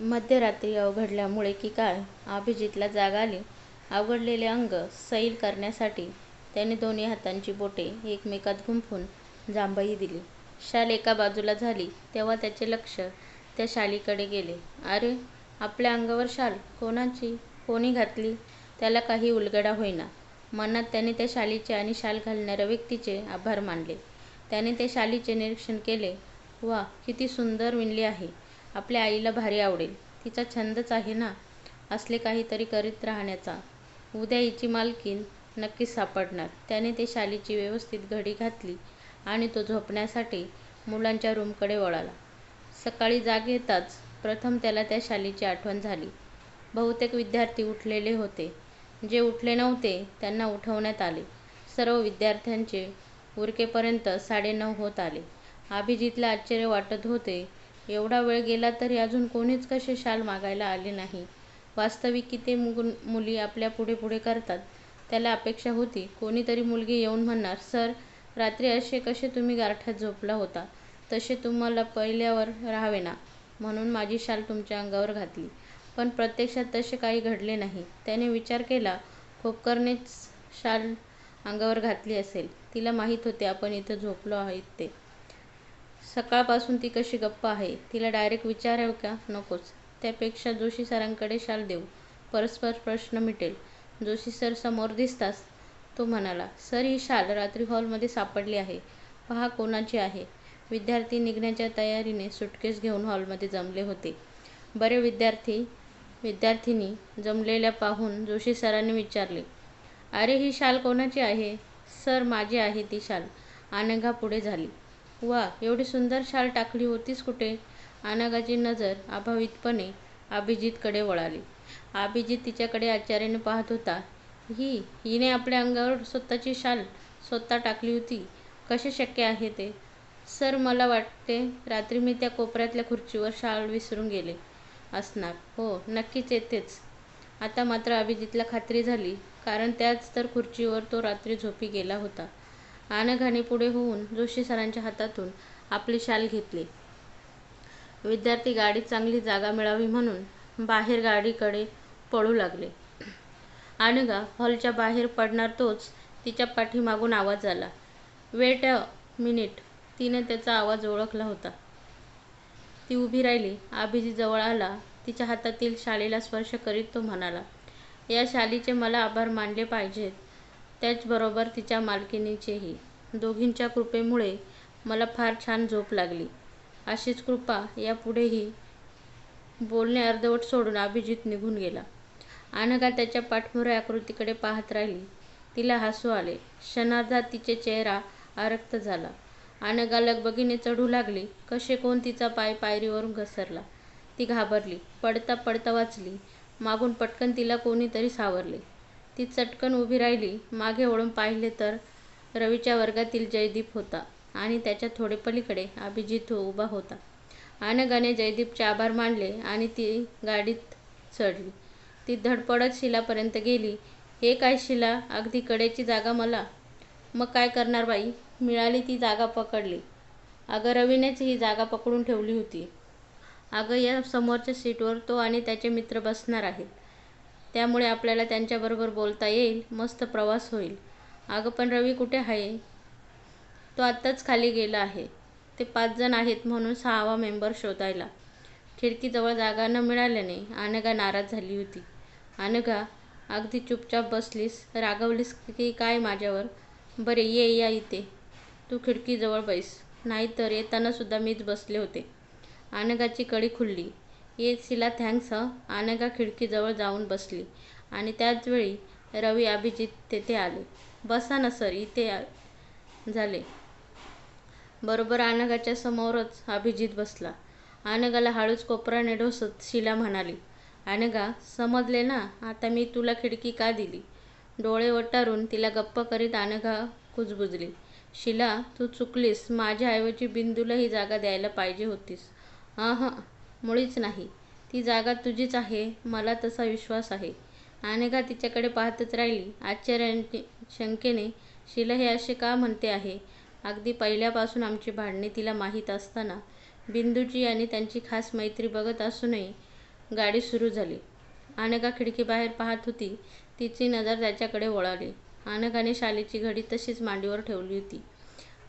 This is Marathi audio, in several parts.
मध्यरात्री अवघडल्यामुळे की काय अभिजीतला जाग आली. अवघडलेले अंग सैल करण्यासाठी त्याने दोन्ही हातांची बोटे एकमेकात गुंफून जांभई दिली. शाल एका बाजूला झाली तेव्हा त्याचे लक्ष त्या शालीकडे गेले. अरे, आपल्या अंगावर शाल! कोणाची? कोणी घातली? त्याला काही उलगडा होईना. मनात त्याने त्या शालीचे आणि शाल घालणाऱ्या व्यक्तीचे आभार मानले. त्याने त्या शालीचे निरीक्षण केले. व्वा, किती सुंदर विणली आहे. आपल्या आईला भारी आवडेल. तिचा छंदच आहे ना असले काहीतरी करीत राहण्याचा. उद्या हिची मालकीण नक्कीच सापडणार. त्याने ते शालीची व्यवस्थित घडी घातली आणि तो झोपण्यासाठी मुलांच्या रूमकडे वळाला. सकाळी जाग येताच प्रथम त्याला त्या शालीची आठवण झाली. बहुतेक विद्यार्थी उठलेले होते. जे उठले नव्हते त्यांना उठवण्यात आले. सर्व विद्यार्थ्यांचे उरकेपर्यंत साडेनऊ होत आले. अभिजीतला आश्चर्य वाटत होते. एवढा वेळ गेला तरी अजून कोणीच कसे शाल मागायला आले नाही. वास्तविक किती मुली आपल्या पुढे पुढे करतात. त्याला अपेक्षा होती कोणीतरी मुलगी येऊन म्हणणार, सर, रात्री असे कसे तुम्ही गारठ्यात झोपला होता तसे तुम्हाला पहिल्यावर राहावे ना म्हणून माझी शाल तुमच्या अंगावर घातली. पण प्रत्यक्षात तसे काही घडले नाही. त्याने विचार केला, खोपकरनेच शाल अंगावर घातली असेल. तिला माहीत होते आपण इथं झोपलो आहोत ते. सकाळपासून ती कशी गप्प आहे. तिला डायरेक्ट विचारावं का? नकोच. त्यापेक्षा जोशी सरांकडे शाल देऊ. परस्पर प्रश्न मिटेल. जोशी सर समोर दिसताच तो म्हणाला, सर, ही शाल रात्री हॉलमध्ये सापडली आहे. पहा कोणाची आहे. विद्यार्थी निघण्याच्या तयारीने सुटकेस घेऊन हॉलमध्ये जमले होते. बरे विद्यार्थी विद्यार्थिनी जमलेल्या पाहून जोशी सरांनी विचारले, अरे, ही शाल कोणाची आहे? सर, माझी आहे ती शाल. अनघा पुढे झाली. वा एवढी सुंदर शाल टाकली होतीस कुठे? अनागाची नजर अभावितपणे अभिजीतकडे वळाली. अभिजीत तिच्याकडे आश्चर्याने पाहत होता. ही, हिने आपल्या अंगावर स्वतःची शाल स्वतः टाकली होती. कसे शक्य आहे ते? सर, मला वाटते रात्री मी त्या कोपऱ्यातल्या खुर्चीवर शाल विसरून गेले असणार. हो, नक्कीच येतेच आता मात्र अभिजीतला खात्री झाली. कारण त्याच तर खुर्चीवर तो रात्री झोपी गेला होता. अनघाने पुढे होऊन जोशी सरांच्या हातातून आपली शाल घेतली. विद्यार्थी गाडीत चांगली जागा मिळावी म्हणून बाहेर गाडीकडे पळू लागले. अनघा हॉलच्या बाहेर पडणार तोच तिच्या पाठीमागून आवाज आला, वेट अ मिनिट. तिने त्याचा आवाज ओळखला होता. ती उभी राहिली. आभिजी जवळ आला. तिच्या हातातील शालीला स्पर्श करीत तो म्हणाला, या शालीचे मला आभार मानले पाहिजेत. त्याचबरोबर तिच्या मालकिणीचेही. दोघींच्या कृपेमुळे मला फार छान झोप लागली. अशीच कृपा यापुढेही. बोलणे अर्धवट सोडून अभिजीत निघून गेला. अनघा त्याच्या पाठमोऱ्या आकृतीकडे पाहत राहिली. तिला हसू आले. क्षणार्धात तिचा चेहरा आरक्त झाला. अनघा लगबगीने चढू लागली. कसे कोण तिचा पाय पायरीवरून घसरला. ती घाबरली. पडता पडता वाचली. मागून पटकन तिला कोणीतरी सावरले. ती चटकन उभी राहिली. मागे वळून पाहिले तर रवीच्या वर्गातील जयदीप होता आणि त्याच्या थोडे पलीकडे अभिजीत उभा होता. आनगाने जयदीपचे आभार मानले आणि ती गाडीत चढली. ती धडपडत शिलापर्यंत गेली. हे काय शिला अगदी कडेची जागा मला? मग काय करणार बाई, मिळाली ती जागा पकडली. अगं, रवीनेच ही जागा पकडून ठेवली होती. अगं, या समोरच्या सीटवर तो आणि त्याचे मित्र बसणार आहेत. त्यामुळे आपल्याला त्यांच्याबरोबर बोलता येईल. मस्त प्रवास होईल. अगं, पण रवी कुठे आहे? तो आत्ताच खाली गेला आहे. ते पाच जण आहेत म्हणून सहावा मेंबर शोधायला. खिडकीजवळ जागा न मिळाल्याने अनघा नाराज झाली होती. अनघा, अगदी चुपचाप बसलीस. रागवलीस की काय माझ्यावर? बरे, ये या इथे. तू खिडकीजवळ बैस. नाहीतर येतानासुद्धा मीच बसले होते. अनघाची कडी खुलली. ये शीला, थँक्स हं. खिडकीजवळ जाऊन बसली आणि त्याचवेळी रवी अभिजीत तेथे आले. बसा ना सर, इथे झाले. बरोबर अनघाच्या समोरच अभिजीत बसला. अनघाला हळूच कोपराने ढोसत शीला म्हणाली, अनघा, समजले ना आता मी तुला खिडकी का दिली? डोळे वटारून तिला गप्प करीत अनघा कुजबुजली. शीला, तू चुकलीस. माझ्या ऐवजी बिंदूला ही जागा द्यायला पाहिजे होतीस. अहं, मुळीच नाही. ती जागा तुझीच आहे, मला तसा विश्वास आहे. अनेका तिच्याकडे पाहतच राहिली. आश्चर्याने, शंकेने. शिला हे असे का म्हणते आहे? अगदी पहिल्यापासून आमची भांडणे तिला माहीत असताना, बिंदूची आणि त्यांची खास मैत्री बघत असूनही गाडी सुरू झाली. अनेका खिडकीबाहेर पाहत होती. तिची नजर त्याच्याकडे वळाली. अनेकाने शालीची घडी तशीच मांडीवर ठेवली होती.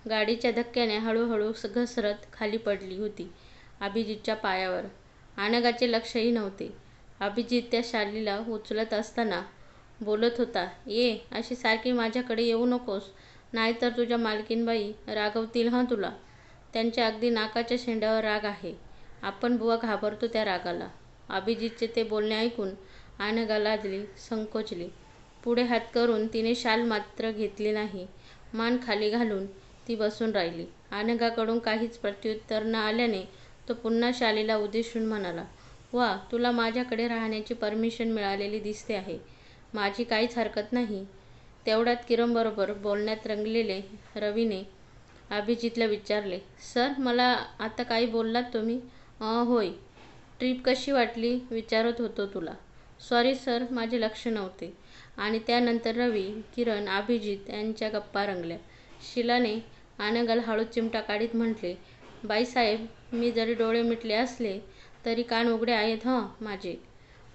गाडीच्या धक्क्याने हळूहळू घसरत खाली पडली होती अभिजीतच्या पायावर. आनगाचे लक्षही नव्हते. अभिजीत त्या शालीला उचलत असताना बोलत होता, ये अशी सारखी माझ्याकडे येऊ नकोस नाहीतर तुझ्या मालकीणबाई रागवतील हं तुला. त्यांच्या अगदी नाकाच्या शेंड्यावर राग आहे. आपण बुवा घाबरतो त्या रागाला. अभिजीतचे ते बोलणे ऐकून अनघा लाजली, संकोचली. पुढे हात करून तिने शाल मात्र घेतली नाही. मान खाली घालून ती बसून राहिली. अनघाकडून काहीच प्रत्युत्तर न आल्याने तो पुन्हा शालीला उद्देशून म्हणाला, वा तुला माझ्याकडे राहण्याची परमिशन मिळालेली दिसते आहे. माझी काहीच हरकत नाही. तेवढ्यात किरणबरोबर बोलण्यात रंगलेले रवीने अभिजीतला विचारले, सर मला आता काही बोललात तुम्ही? होय. ट्रिप कशी वाटली विचारत होतो तुला. सॉरी सर माझे लक्ष नव्हते. आणि त्यानंतर रवी, किरण, अभिजीत यांच्या गप्पा रंगल्या. शिलाने अनघाला हळू चिमटा काढीत म्हटले, बाईसाहेब मी जरी डोळे मिटले असले तरी कान उघडे आहेत हं माझे.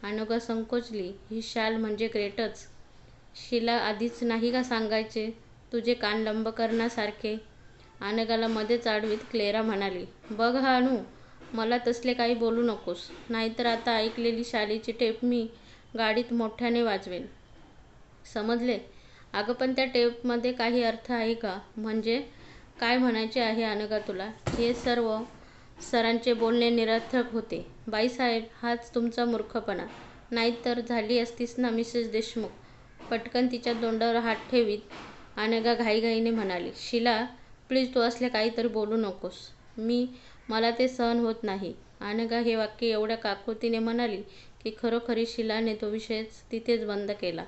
अनघा संकोचली. ही शाल म्हणजे ग्रेटच. शिला आधीच नाही का सांगायचे तुझे कान लंबकर्णासारखे. अनघाला मध्येच अडवीत क्लेरा म्हणाली, बघ हा अनु मला तसले काही बोलू नकोस. नाहीतर आता ऐकलेली शालीची टेप मी गाडीत मोठ्याने वाजवेन. समजले? अगं पण त्या टेपमध्ये काही अर्थ आहे का? म्हणजे काय म्हणायचे आहे अनघा तुला? हे सर्व सरांचे बोलणे निरर्थक होते. बाईसाहेब हाच तुमचा मूर्खपणा. नाहीतर झाली असतीस ना मिसेस देशमुख. पटकन तिच्या तोंडावर हात ठेवीत अनघा घाईघाईने म्हणाली, शीला प्लीज तू असले काहीतरी बोलू नकोस. मी मला ते सहन होत नाही. अनघा हे वाक्य एवढ्या काकृतीने म्हणाली की खरोखरी शीलाने तो विषयच तिथेच बंद केला.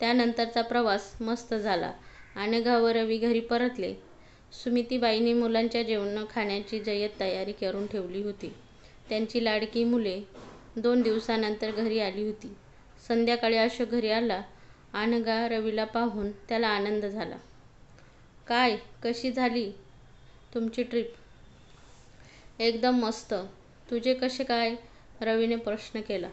त्यानंतरचा प्रवास मस्त झाला. अनघा व रवी घरी परतले. सुमितीबाईंनी मुलांच्या जेवण खाण्याची जय्यत तयारी करून ठेवली होती. त्यांची लाडकी मुले दोन दिवसानंतर घरी आली होती. संध्याकाळी अशोक घरी आला. अनघा रवीला पाहून त्याला आनंद झाला. काय, कशी झाली तुमची ट्रिप? एकदम मस्त. तुझे कसे काय? रवीने प्रश्न केला.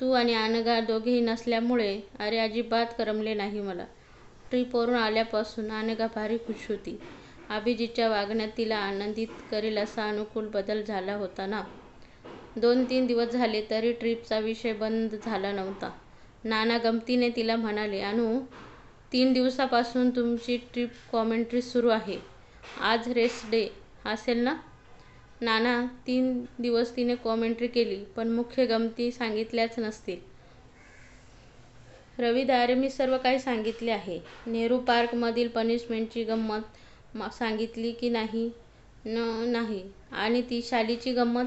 तू आणि अनघा दोघेही नसल्यामुळे अरे अजिबात करमले नाही मला. ट्रीपवरून आल्यापासून अनघा भारी खुश होती. अभिजीतच्या वागण्यात तिला आनंदित करेल असा अनुकूल बदल झाला होता ना. दोन तीन दिवस झाले तरी ट्रिपचा विषय बंद झाला नव्हता. नाना गमतीने तिला म्हणाले, अनू तीन दिवसांपासून तुमची ट्रिप कॉमेंट्री सुरू आहे. आज रेस्ट डे असेल ना? नाना तीन दिवस तिने कॉमेंट्री केली पण मुख्य गमती सांगितल्याच नसतील. रवीदा मी सर्व काही सांगितले आहे. नेहरू पार्कमधील पनिशमेंटची गंमत सांगितली की नाही? न नाही. आणि ती शालीची गंमत?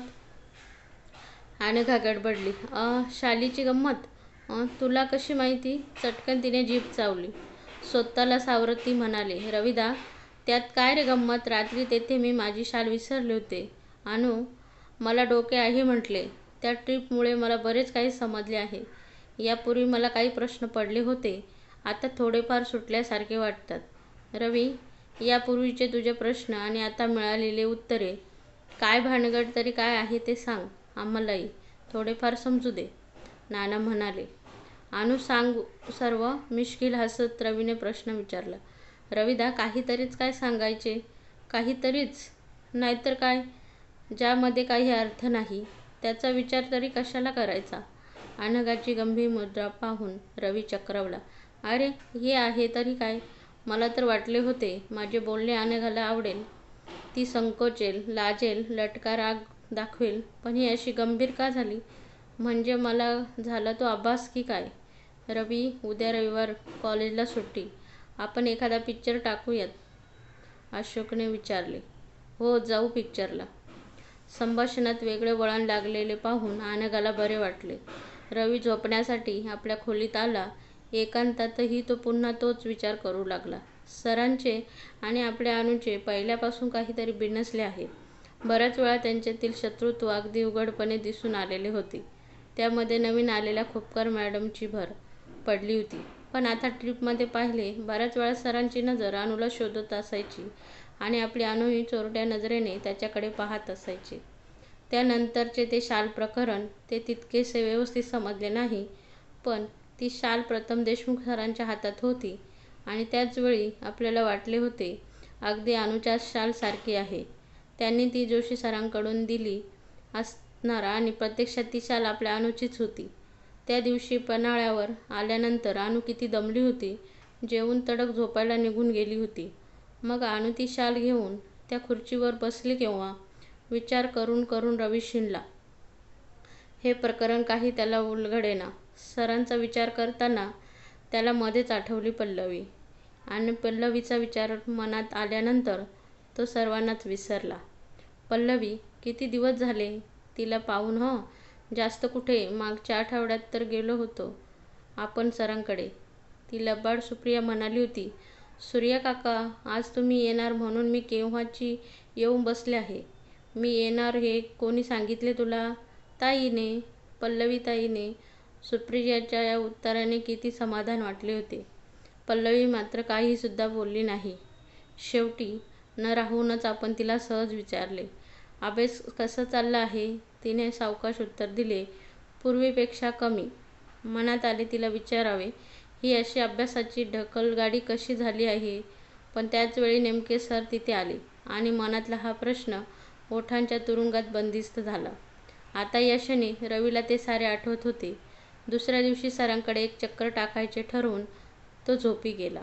अनघा गडबडली. अ शालीची गंमत? तुला कशी माहिती? चटकन तिने जीभ चावली. स्वतःला सावरत ती म्हणाली, रविदा त्यात काय रे गंमत रात्री तेथे मी माझी शाल विसरले होते. अनू मला डोके आहे म्हटले. त्या ट्रिपमुळे मला बरेच काही समजले आहे. यापूर्वी मला काही प्रश्न पडले होते. आता थोडेफार सुटल्यासारखे वाटतात. रवी यापूर्वीचे तुझे प्रश्न आणि आता मिळालेले उत्तरे काय भानगड तरी काय आहे ते सांग आम्हालाही थोडेफार समजू दे. नाना म्हणाले. आणू सांगू सर्व? मिश्कील हसत रवीने प्रश्न विचारला. रविदा काहीतरीच काय सांगायचे? काहीतरीच? नाहीतर काय? ज्यामध्ये काही अर्थ नाही त्याचा विचार तरी कशाला करायचा? अनगाची गंभीर मुद्रा पाहून रवी चक्रवला अरे हे आहे तरी काय? मला तर वाटले होते माझे बोलणे अनघाला आवडेल. ती संकोचेल, लाजेल, लटका राग दाखवेल पण ही अशी गंभीर का झाली? म्हणजे मला झाला तो आभास की काय? रवी उद्या रविवार कॉलेजला सुट्टी. आपण एखादा पिक्चर टाकूयात? अशोकने विचारले. हो जाऊ पिक्चरला. संभाषणात वेगळे वळण लागलेले पाहून अनघाला बरे वाटले. रवी झोपण्यासाठी आपल्या खोलीत आला. एकांतातही तो पुन्हा तोच विचार करू लागला. सरांचे आणि आपल्या अणूचे पहिल्यापासून काहीतरी बिनसले आहे. बऱ्याच वेळा त्यांच्यातील शत्रुत्व अगदी उघडपणे दिसून आलेले होते. त्यामध्ये नवीन आलेल्या खोपकर मॅडमची भर पडली होती. पण आता ट्रिपमध्ये पाहिले बऱ्याच वेळा सरांची नजर अणूला शोधत असायची आणि आपली अनूही चोरट्या नजरेने त्याच्याकडे पाहत असायची. त्यानंतरचे ते शाल प्रकरण ते तितकेसे व्यवस्थित समजले नाही. पण ती शाल प्रथम देशमुख सरांच्या हातात होती आणि त्याचवेळी आपल्याला वाटले होते अगदी अनुच्या शाल सारखी आहे. त्यांनी ती जोशी सरांकडून दिली असणार आणि प्रत्यक्षात ती शाल आपल्या अनुचीच होती. त्या दिवशी पन्हाळ्यावर आल्यानंतर अनु किती दमली होती. जेवून तडक झोपायला निघून गेली होती. मग अनु ती शाल घेऊन त्या खुर्चीवर बसली केव्हा? विचार करून करून रवी शिणला. हे प्रकरण काही त्याला उलगडेना. सरांचा विचार करताना त्याला मध्येच आठवली पल्लवी आणि पल्लवीचा विचार मनात आल्यानंतर तो सर्वांनाच विसरला. पल्लवी किती दिवस झाले तिला पाहून हं. जास्त कुठे मागच्या आठवड्यात तर गेलो होतो आपण सरांकडे. ती लबाड सुप्रिया म्हणाली होती. सूर्यकाका आज तुम्ही येणार म्हणून मी केव्हाची येऊन बसले आहे. मी येणार हे कोणी सांगितले तुला? ताईने. पल्लवीताईने. सुप्रियाच्या या उत्तराने किती समाधान वाटले होते. पल्लवी मात्र काहीसुद्धा बोलली नाही. शेवटी न राहूनच आपण तिला सहज विचारले, अभ्यास कसा चालला आहे? तिने सावकाश उत्तर दिले, पूर्वीपेक्षा कमी. मनात आले तिला विचारावे ही अशी अभ्यासाची ढकलगाडी कशी झाली आहे? पण त्याचवेळी नेमके सर तिथे आले आणि मनातला हा प्रश्न ओठांच्या तुरुंगात बंदिस्त झाला. आता या क्षणी रवीला ते सारे आठवत होते. दुसऱ्या दिवशी सरांकडे एक चक्कर टाकायचे ठरवून तो झोपी गेला.